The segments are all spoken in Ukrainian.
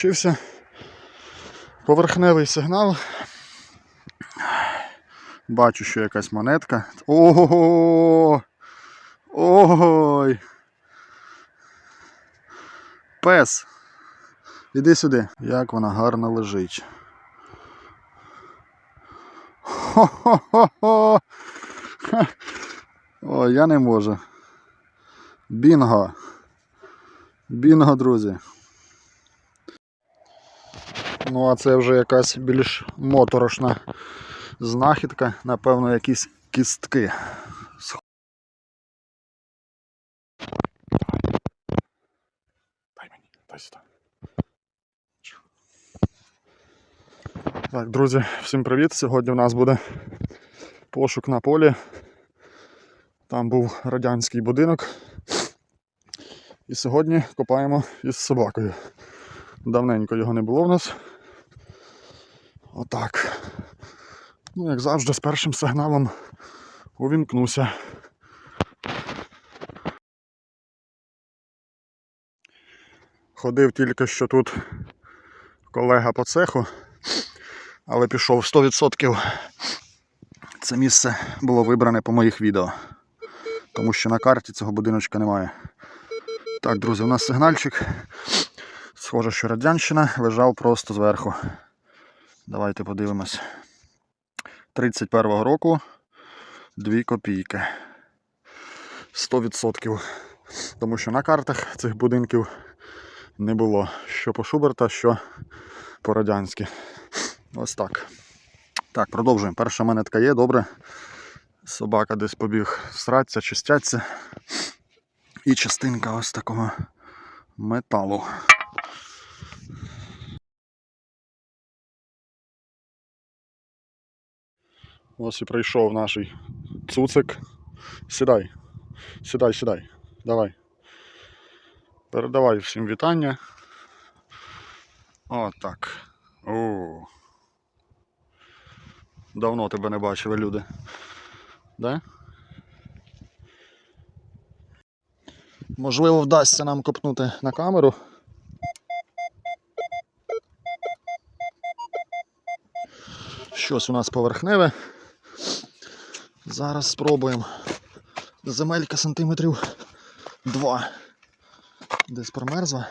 Вчився поверхневий сигнал. Бачу, що якась монетка. Ого! Ой! Пес! Іди сюди. Як вона гарно лежить. Хо-хо-хо-хо! Ой, я не можу. Бінго. Бінго, друзі. Ну, а це вже якась більш моторошна знахідка, напевно, якісь кістки. Дай мені, дай сюди. Так, друзі, всім привіт! Сьогодні у нас буде пошук на полі. Там був радянський будинок. І сьогодні копаємо із собакою. Давненько його не було в нас. Отак. Ну, як завжди, з першим сигналом увімкнуся. Ходив тільки що тут колега по цеху, але пішов 100%. Це місце було вибране по моїх відео, тому що на карті цього будиночка немає. Так, друзі, у нас сигнальчик. Схоже, що Радянщина лежав просто зверху. Давайте подивимось. 31-го року 2 копійки. 100%. Тому що на картах цих будинків не було. Що по Шуберта, що по радянськи. Ось так. Так, продовжуємо. Перша монетка є, добре. Собака десь побіг сратися, чистяться. І частинка ось такого металу. Ось і прийшов наш цуцик. Сідай. Сідай, сідай. Давай. Передавай всім вітання. О, так. О. Давно тебе не бачили, люди. Да? Можливо, вдасться нам копнути на камеру. Щось у нас поверхневе. Зараз спробуємо. Земелька сантиметрів 2. Десь промерзла.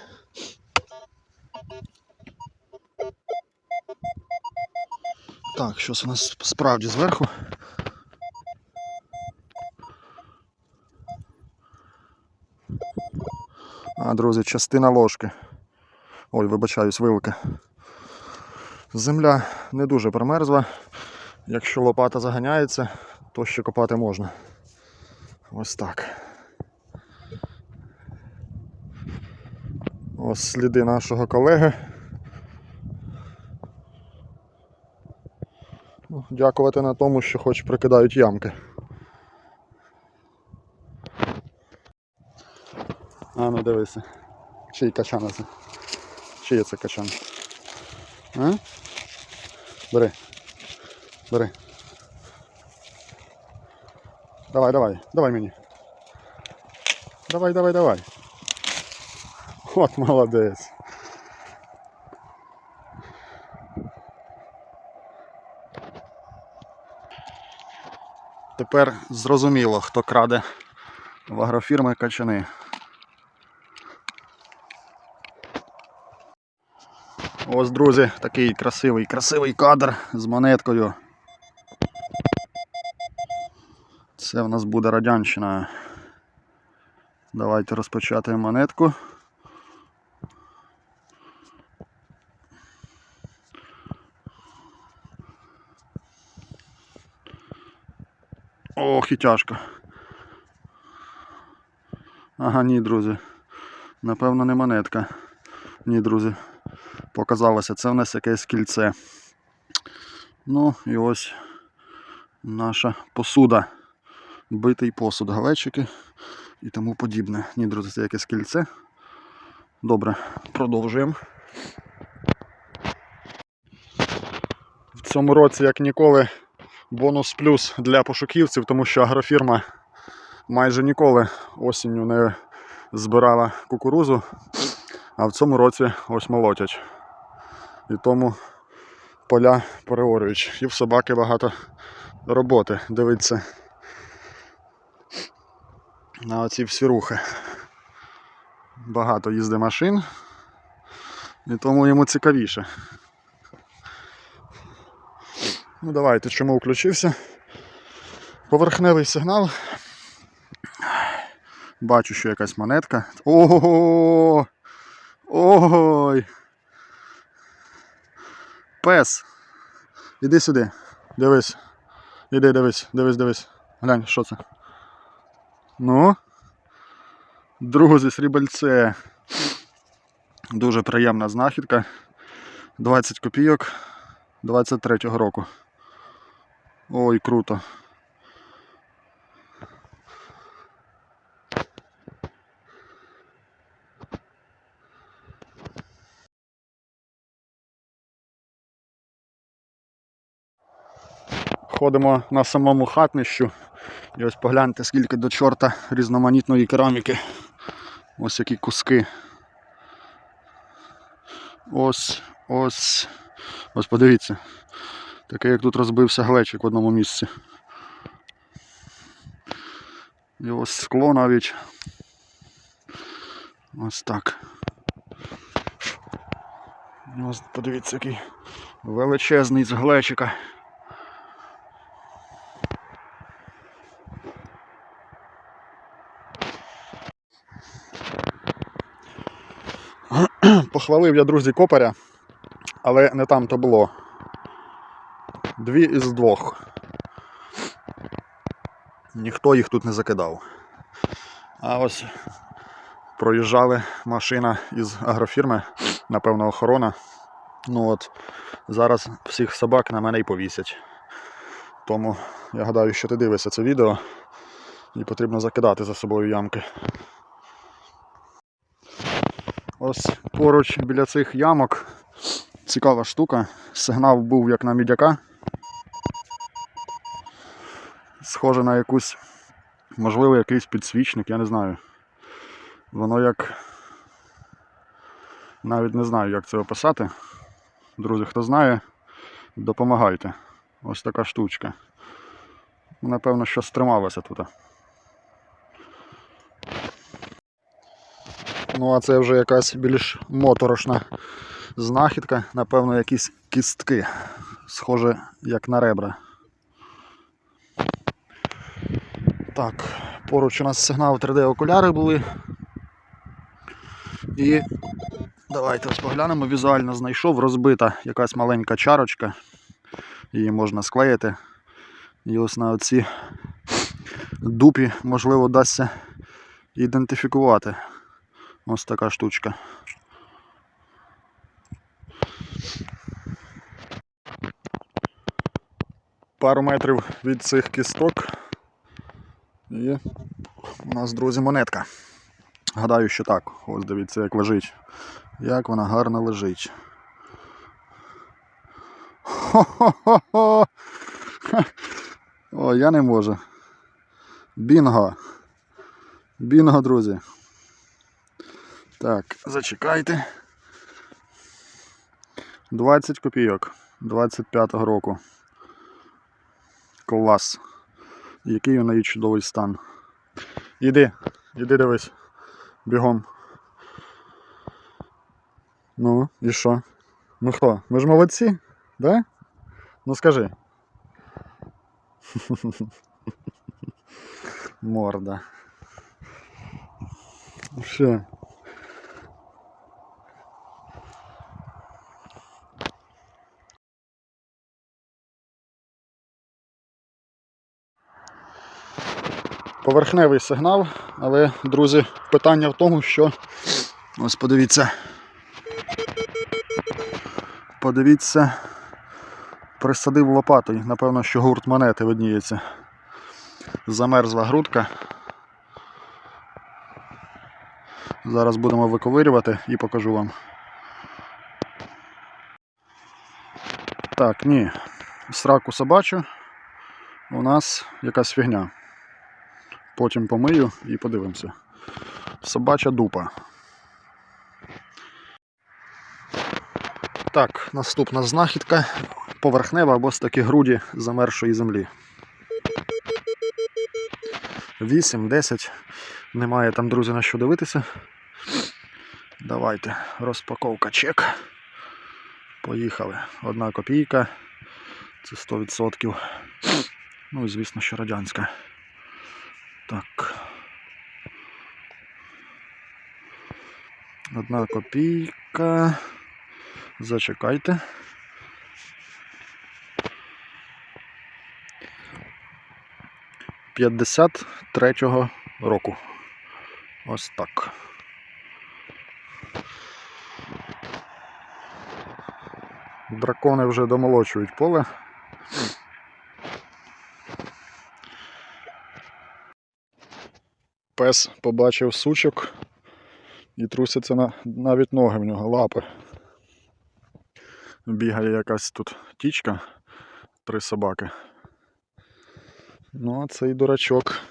Так, щось у нас справді зверху. А, друзі, частина ложки. Ой, вибачаюсь, вилка. Земля не дуже промерзла. Якщо лопата заганяється, то ще копати можна. Ось так. Ось сліди нашого колеги. Ну, Дякувати на тому, що хоч прикидають ямки. А ну дивися. Чий качан це? Чиє це качан? А? Бери. Бери. Давай, давай, давай мені. Давай, давай, давай. От молодець. Тепер зрозуміло, хто краде в агрофірми качани. Ось, друзі, такий красивий, красивий кадр з монеткою. Це в нас буде радянщина. Давайте розпочатаємо монетку. Ох, і тяжко. Ага, ні, друзі. Напевно, не монетка. Ні, друзі. Показалося, це в нас якесь кільце. Ну і ось наша посуда. Битий посуд, галечики і тому подібне. Ні, друзі, це якесь кільце. Добре, продовжуємо. В цьому році, як ніколи, бонус плюс для пошуківців, тому що агрофірма майже ніколи осінню не збирала кукурузу, а в цьому році ось молотять. І тому поля переорюють. І в собаки багато роботи. Дивиться на оці всі рухи. Багато їзди машин. І тому йому цікавіше. Ну давайте, чому включився? Поверхневий сигнал. Бачу, що якась монетка. Ого! Ой! Пес! Іди сюди. Дивись. Іди, дивись, дивись, дивись. Глянь, що це? Ну. Друзі, срібальце. Дуже приємна знахідка. 20 копійок 23-го року. Ой, круто. Ходимо на самому хатнищу. І ось погляньте, скільки до чорта різноманітної кераміки. Ось які куски. Ось, ось. Ось подивіться. Таке, як тут розбився глечик в одному місці. І ось скло навіть. Ось так. Ось подивіться, який величезний з глечика. Похвалив я, друзі, копаря, але не там то було. Дві із двох. Ніхто їх тут не закидав. А ось проїжджали машина із агрофірми, напевно, охорона. Ну от, зараз всіх собак на мене й повісять. Тому я гадаю, що ти дивишся це відео і потрібно закидати за собою ямки. Ось поруч біля цих ямок цікава штука. Сигнал був як на мідяка. Схоже на якусь, можливо, якийсь підсвічник, я не знаю. Воно як. Навіть не знаю, як це описати. Друзі, хто знає, допомагайте. Ось така штучка. Напевно, що стрималося тут. Ну, а це вже якась більш моторошна знахідка, напевно, якісь кістки. Схоже, як на ребра. Так, поруч у нас сигнал 3D окуляри були. І давайте поглянемо. Візуально знайшов, розбита якась маленька чарочка. Її можна склеїти. І ось на оці дупі, можливо, вдасться ідентифікувати. Ось така штучка. Пару метрів від цих кісток і у нас, друзі, монетка. Гадаю, що так. Ось дивіться, як лежить. Як вона гарно лежить. Хо-хо-хо-хо! О, я не можу. Бінго. Бінго, друзі. Так, зачекайте. 20 копійок 25-го року. Клас. Який у неї чудовий стан. Іди, іди дивись. Бігом. Ну, і що? Ну хто? Ми ж молодці, да? Ну скажи. Морда. Що? Поверхневий сигнал, але, друзі, питання в тому, що. Ось подивіться. Подивіться, присадив лопатою. Напевно, що гурт монети видніється. Замерзла грудка. Зараз будемо виковирювати і покажу вам. Так, ні. Сраку собачу. У нас якась фігня. Потім помию і подивимося. Собача дупа. так, наступна знахідка поверхнева або з такі груді замершої землі. 8-10. Немає там, друзі, на що дивитися. Давайте, розпаковка чек. Поїхали. Одна копійка. Це 100%. Ну і звісно, що радянська. Так. Одна копійка. Зачекайте. П'ятдесят третього року. Ось так. Дракони вже домолочують поле. Пес побачив сучок і трусяться на, навіть ноги в нього, лапи. Бігає якась тут тічка, три собаки. Ну, а цей дурачок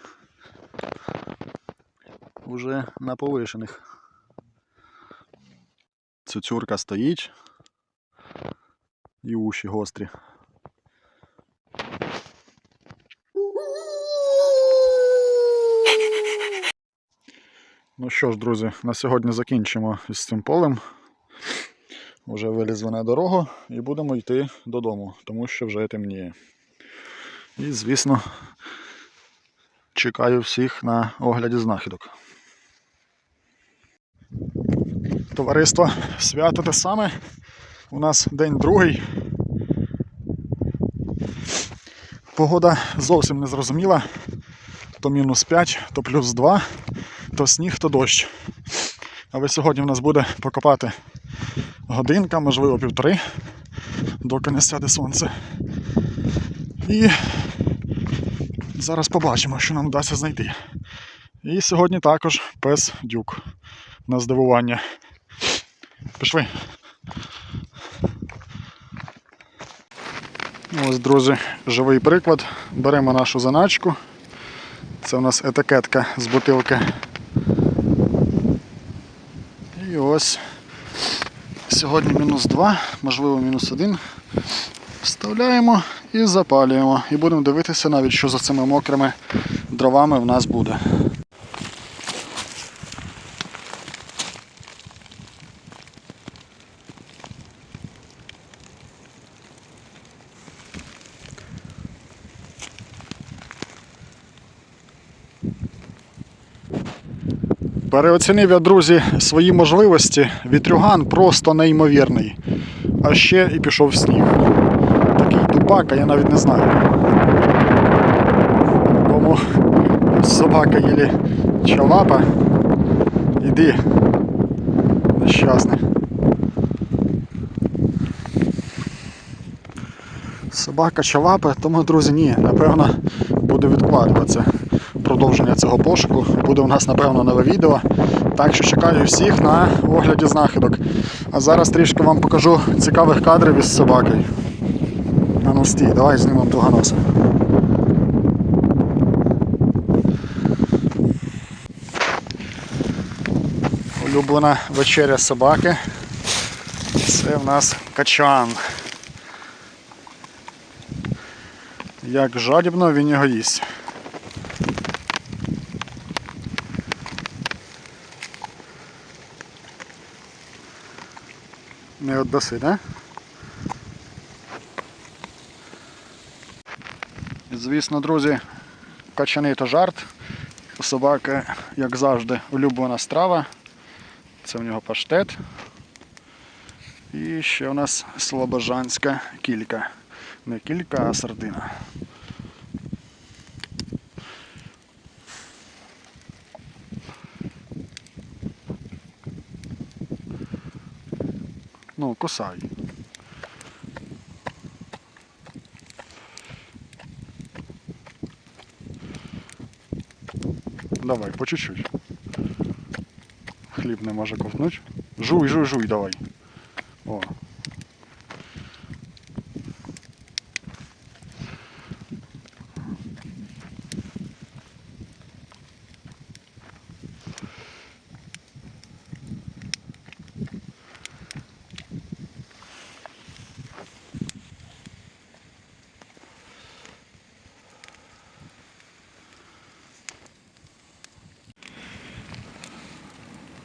уже на повишених. Цюцюрка стоїть і уші гострі. Ну що ж, друзі, на сьогодні закінчимо із цим полем. Вже вилізли на дорогу і будемо йти додому, тому що вже темніє. І, звісно, чекаю всіх на огляді знахідок. Товариство, свято те саме. У нас день другий. Погода зовсім не зрозуміла. То мінус 5, то плюс 2, то сніг, то дощ. Але сьогодні в нас буде покопати годинка, можливо, півтори, доки не сяде сонце. І зараз побачимо, що нам вдасться знайти. І сьогодні також пес дюк на здивування. Пішли. Ось, друзі, живий приклад. Беремо нашу заначку. Це у нас етикетка з бутилки. Ось сьогодні мінус 2, можливо, мінус 1. Вставляємо і запалюємо. І будемо дивитися навіть, що за цими мокрими дровами в нас буде. Переоцінив я, друзі, свої можливості. Вітрюган просто неймовірний. А ще і пішов сніг. Такий тупак, а я навіть не знаю. Тому собака єлі чалапа. Іди. Нещасний. Собака чалапа, тому, друзі, ні, напевно, буде відкладуватися продовження цього пошуку. Буде у нас, напевно, нове відео. Так що чекаю всіх на огляді знахідок. А зараз трішки вам покажу цікавих кадрів із собакою. А ну стій, давай знімемо туганоса. Улюблена вечеря собаки. Це в нас качан. Як жадібно він його їсть. Не віддаси, да? Звісно, друзі, качани то жарт. У собаки, як завжди, улюблена страва. Це в нього паштет. І ще у нас слобожанська кілька. Не кілька, а сардина. Ну, косай. Давай, по чуть-чуть. Хліб не може ковтнуть. Жуй, жуй, жуй, давай.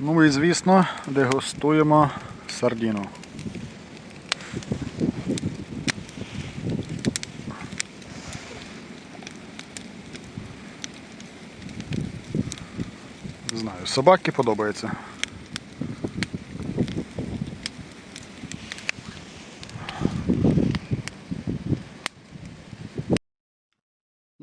Ну і звісно, дегустуємо сардіну. Не знаю, собаки подобається.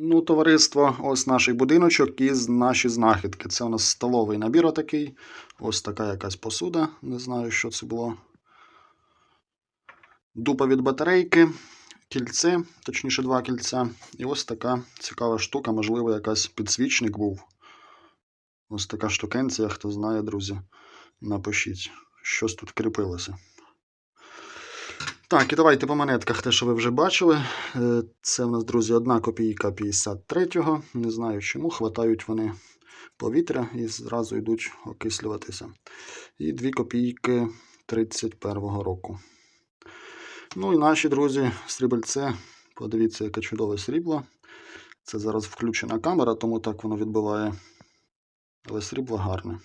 Ну, товариство, ось наш будиночок і наші знахідки. Це у нас столовий набір отакий. Ось така якась посуда. Не знаю, що це було. Дупа від батарейки, кільце, точніше, два кільця. І ось така цікава штука, можливо, якась підсвічник був. Ось така штукенція, хто знає, друзі, напишіть, щось тут кріпилося. Так, і давайте по монетках те, що ви вже бачили. Е, Це в нас, друзі, одна копійка 53-го. Не знаю чому, хватають вони повітря і зразу йдуть окислюватися. І дві копійки 31-го року. Ну і наші друзі, срібельце. Подивіться, яке чудове срібло. Це зараз включена камера, тому так воно відбиває. Але срібло гарне.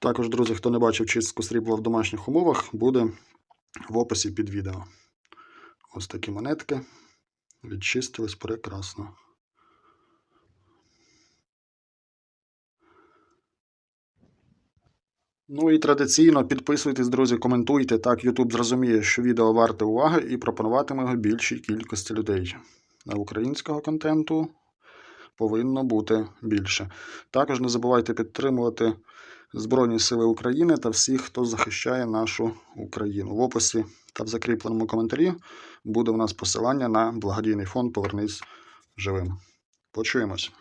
Також, друзі, хто не бачив чистку срібла в домашніх умовах, буде в описі під відео. Ось такі монетки. Відчистились прекрасно. Ну і традиційно підписуйтесь, друзі, коментуйте. Так YouTube зрозуміє, що відео варте уваги і пропонуватиме його більшій кількості людей. А українського контенту повинно бути більше. Також не забувайте підтримувати Збройні Сили України та всіх, хто захищає нашу Україну. В описі та в закріпленому коментарі буде у нас посилання на благодійний фонд Повернись живим. Почуємось.